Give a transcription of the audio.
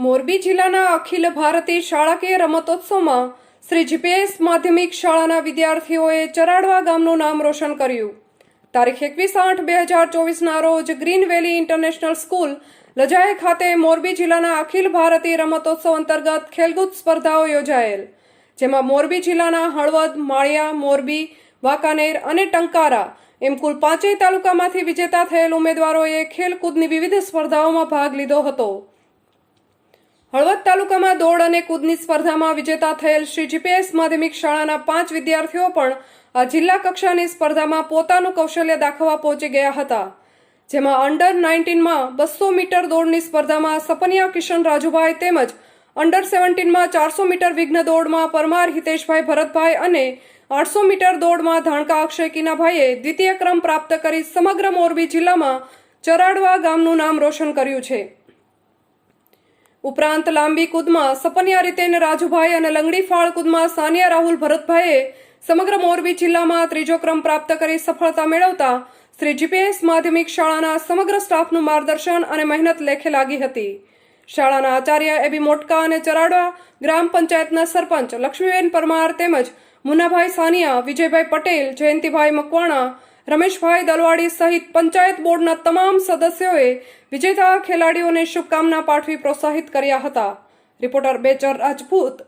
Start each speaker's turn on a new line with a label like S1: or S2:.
S1: મોરબી જિલ્લાના અખિલ ભારતીય શાળાકીય રમતોત્સવમાં શ્રી જીપીએસ માધ્યમિક શાળાના વિદ્યાર્થીઓએ ચરાડવા ગામનું નામ રોશન કર્યું. તારીખ એકવીસ આઠ બે હજાર ચોવીસના રોજ ગ્રીન વેલી ઇન્ટરનેશનલ સ્કૂલ, લજાએ ખાતે મોરબી જિલ્લાના અખિલ ભારતીય રમતોત્સવ અંતર્ગત ખેલકૂદ સ્પર્ધાઓ યોજાયેલ. જેમાં મોરબી જિલ્લાના હળવદ, માળિયા, મોરબી, વાંકાનેર અને ટંકારા એમ કુલ પાંચેય તાલુકામાંથી વિજેતા થયેલ ઉમેદવારોએ ખેલકૂદની વિવિધ સ્પર્ધાઓમાં ભાગ લીધો હતો. હળવદ તાલુકામાં દોડ અને કૂદની સ્પર્ધામાં વિજેતા થયેલ શ્રી જીપીએસ માધ્યમિક શાળાના પાંચ વિદ્યાર્થીઓ પણ આ જિલ્લા કક્ષાની સ્પર્ધામાં પોતાનું કૌશલ્ય દાખવવા પહોંચી ગયા હતા. જેમાં અંડર નાઇન્ટીનમાં બસો મીટર દોડની સ્પર્ધામાં સપનિયા કિશન રાજુભાઈ તેમજ અંડર સેવન્ટીનમાં ચારસો મીટર વિઘ્ન દોડમાં પરમાર હિતેશભાઈ ભરતભાઈ અને આઠસો મીટર દોડમાં ધાણકા અક્ષય કિનાભાઈએ દ્વિતીય ક્રમ પ્રાપ્ત કરી સમગ્ર મોરબી જિલ્લામાં ચરાડવા ગામનું નામ રોશન કર્યું છે. ઉપરાંત લાંબી કૂદમાં સપનિયા રીતેન રાજુભાઈ અને લંગડી ફાળ કૂદમાં સાનિયા, રાહુલ, ભરતભાઈએ સમગ્ર મોરબી જિલ્લામાં ત્રીજો ક્રમ પ્રાપ્ત કરી સફળતા મેળવતા શ્રી જીપીએસ માધ્યમિક શાળાના સમગ્ર સ્ટાફનું માર્ગદર્શન અને મહેનત લેખે લાગી હતી. શાળાના આચાર્ય એબી મોટકા અને ચરાડવા ગ્રામ પંચાયતના સરપંચ લક્ષ્મીબેન પરમાર તેમજ મુન્નાભાઈ સાનિયા, વિજયભાઈ પટેલ, જયંતિભાઈ મકવાણા રમેશભાઈ દલવાડી સહિત પંચાયત બોર્ડના તમામ સદસ્યોએ વિજેતા ખેલાડીઓને શુભકામના પાઠવી પ્રોત્સાહિત કર્યા હતા. રિપોર્ટર બેચર રાજપૂત